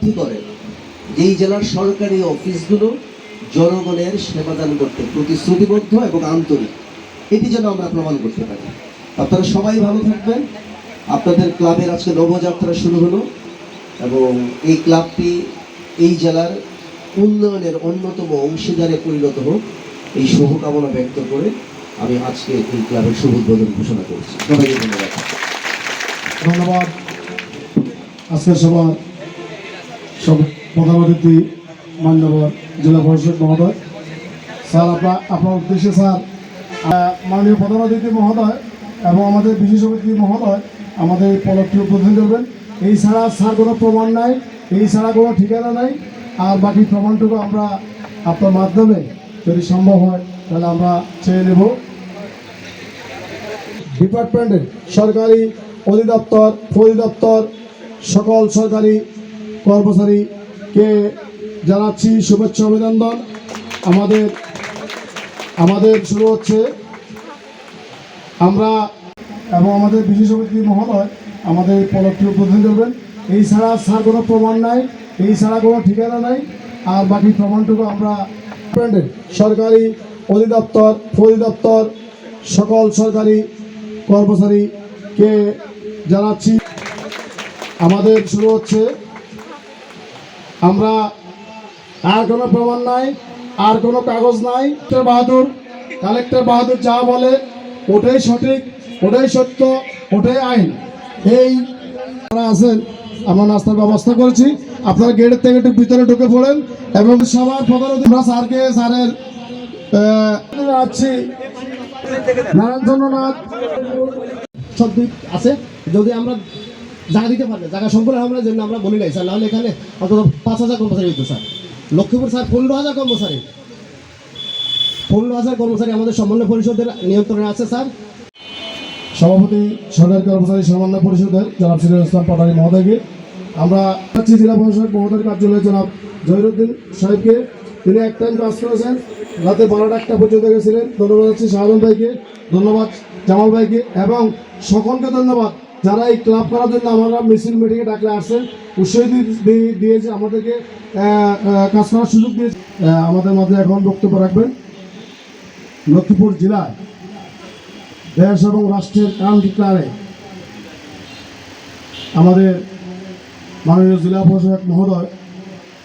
উপলব্ধি করেন এই জেলার সরকারি অফিসগুলো জনগণের সেবাদান করতে প্রতিশ্রুতিবদ্ধ এবং আন্তরিক। এটি যেন আমরা প্রমাণ করতে পারি। আপনারা সবাই ভালো থাকবেন। আপনাদের ক্লাবের আজকে নবযাত্রা শুরু হলো এবং এই ক্লাবটি এই জেলার উন্নয়নের অন্যতম অংশীদারে পরিণত হোক। এই শুভকামনা ব্যক্ত করে আমি আজকে এই ক্লাবের শুভ উদ্বোধন ঘোষণা করছি। সবাইকে ধন্যবাদ। ধন্যবাদ। আজকের সবার সব প্রধান অতিথি মান্যবর জেলা পরিষদ মহোদয়। স্যার আপনার আপনার উদ্দেশ্যে স্যার মাননীয় প্রধান অতিথি মহোদয় এবং আমাদের বিশেষ অতিথি মহোদয় আমাদের এই পলকটি উদ্বোধন করবেন। এই ছাড়া স্যার কোনো প্রমাণ নাই, এই ছাড়া কোনো ঠিকানা নাই। আর বাকি প্রমাণটুকু আমরা আপনার মাধ্যমে যদি সম্ভব হয়, তাহলে আমরা চেয়ে নেব। ডিপার্টমেন্টের সরকারি অধিদপ্তর, পরিদপ্তর, সকল সরকারি কর্মচারীকে জানাচ্ছি শুভেচ্ছা অভিনন্দন। আমাদের আমাদের শুরু হচ্ছে। আমরা এবং আমাদের বিশেষ অতিথি মহোদয় আমাদের পলকটি উদ্বোধন করবেন। এই ছাড়া স্যার কোনো প্রমাণ নাই, এই ছাড়া কোনো ঠিকানা নাই। আর বাকি প্রমাণটুকু আমরা সরকারি অধিদপ্তর, পরিদপ্তর, সকল সরকারি কর্মচারীকে জানাচ্ছি। আমাদের শুরু হচ্ছে। আমরা আর কোনো প্রমাণ নাই, আর কোনো কাগজ নাই। বাহাদুর, কালেক্টর বাহাদুর যা বলে, ওটাই সঠিক, ওটাই সত্য, ওটাই আইন। এই যারা আছেন, আমরা নাস্তার ব্যবস্থা করেছি। আপনারা গেটের থেকে একটু ভিতরে ঢুকে পড়েন এবং সবার প্রধান আমরা, স্যারকে, স্যারের আছি। নারায়ণ চন্দ্রনাথ। সব আছে। যদি আমরা জায়গা দিতে পারি জায়গা সম্পূর্ণ আমরা জন্য আমরা বলি নাই, স্যার। নাহলে এখানে অন্তত পাঁচ হাজার কর্মচারী হইতো, স্যার। লক্ষ্মীপুর, স্যার, পনেরো হাজার কর্মচারী। পনেরো হাজার কর্মচারী আমাদের সমন্বয় পরিষদের নিয়ন্ত্রণে আছে, স্যার। সভাপতি, সরকারি কর্মচারী, সমন্বয় পরিষদের, জনাব সিরাজ ইসলাম পাটারি মহোদয়কে। আমরা চাচ্ছি জেলা প্রশাসক মহোদয়ের কার্যালয়ে, জনাব জহিরুদ্দিন সাহেবকে। তিনি এক টাইম কাজ করেছেন। রাতে বারোটা একটা পর্যন্ত গেছিলেন। ধন্যবাদ হচ্ছে শাহরুন ভাইকে। ধন্যবাদ জামাল ভাইকে। এবং সকলকে ধন্যবাদ। যারা এই ক্লাব করার জন্য আমরা মিছিল মিটিংয়ে ডাকলে আসছেন উৎসাহ দিয়েছে, আমাদেরকে কাজ করার সুযোগ দিয়েছে। আমাদের মাঝে এখন বক্তব্য রাখবেন। লক্ষ্মীপুর জেলায় দেশ এবং রাষ্ট্রের ক্রান্তি কালে আমাদের মাননীয় জেলা প্রশাসক মহোদয়,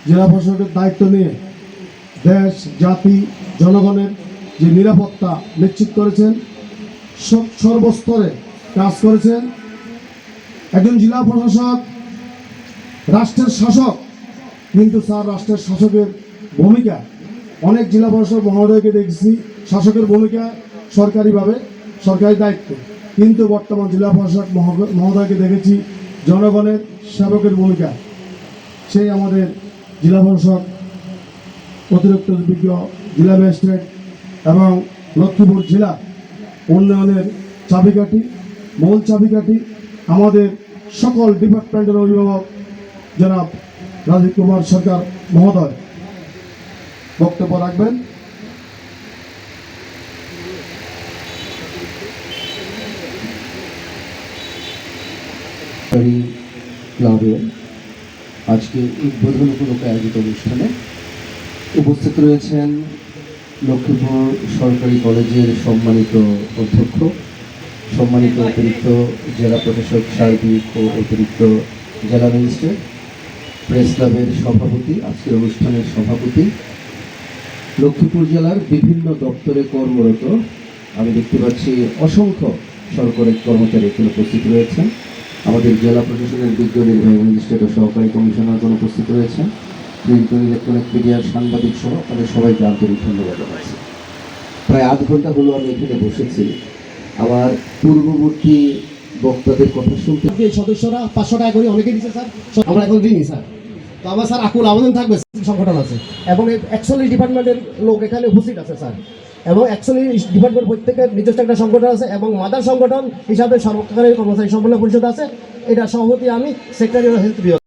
জেলা প্রশাসকের দায়িত্ব নিয়ে দেশ, জাতি, জনগণের যে নিরাপত্তা নিশ্চিত করেছেন সর্বস্তরে কাজ করেছেন। একজন জেলা প্রশাসক, রাষ্ট্রের শাসক, কিন্তু স্যার, রাষ্ট্রের শাসকের ভূমিকা, অনেক জেলা প্রশাসক মহোদয়কে দেখেছি, শাসকের ভূমিকা সরকারিভাবে, সরকারি দায়িত্ব। কিন্তু বর্তমান জেলা প্রশাসক মহো- মহোদয়কে দেখেছি, জনগণের সেবকের ভূমিকা। সেই আমাদের জেলা প্রশাসক, অতিরিক্ত বিজ্ঞ জেলা ম্যাজিস্ট্রেট এবং লক্ষ্মীপুর জেলা উন্নয়নের চাবিকাঠি, মূল চাবিকাঠি আমাদের সকল ডিপার্টমেন্টের অভিভাবক জনাব রাজীব কুমার সরকার মহোদয়, বক্তব্য রাখবেন। ক্লাবের আজকে উদ্বোধন উপলক্ষে আয়োজিত অনুষ্ঠানে উপস্থিত রয়েছেন লক্ষ্মীপুর সরকারি কলেজের সম্মানিত অধ্যক্ষ সম্মানিত অতিরিক্ত জেলা প্রশাসক সার্বিক ও অতিরিক্ত জেলা ম্যাজিস্ট্রেট, প্রেস ক্লাবের সভাপতি, আজকের অনুষ্ঠানের সভাপতি, লক্ষ্মীপুর জেলার বিভিন্ন দপ্তরে কর্মরত, আমি দেখতে পাচ্ছি অসংখ্য সরকারের কর্মচারী এখানে উপস্থিত রয়েছেন। আমাদের জেলা প্রশাসনের বিজ্ঞ নির্বাহী ম্যাজিস্ট্রেট ও সহকারী কমিশনারগণ উপস্থিত রয়েছেন। প্রিন্ট ইলেকট্রনিক মিডিয়ার সাংবাদিক সহ তাদের সবাইকে আন্তরিক ধন্যবাদ জানাচ্ছি। প্রায় আধ ঘণ্টা হলো আমি এখানে বসেছি। আমার পূর্ববর্তী বক্তাদের কথা শুনতে সদস্যরা পাঁচশো টাকা করে অনেকে দিচ্ছে স্যার। আমরা এখন দিইনি স্যার। তো আমার স্যার আকুল আবেদন থাকবে সংগঠন আছে। এবং একচল্লিশ ডিপার্টমেন্টের লোক এখানে উপস্থিত আছে স্যার। এবং একচল্লিশ ডিপার্টমেন্ট প্রত্যেকের নিজস্ব একটা সংগঠন আছে এবং মাদার সংগঠন হিসাবে সরকারি কর্মচারী সমন্বয় পরিষদ আছে। এটা সভাপতি আমি সেক্রেটারি হেলথ বিভাগ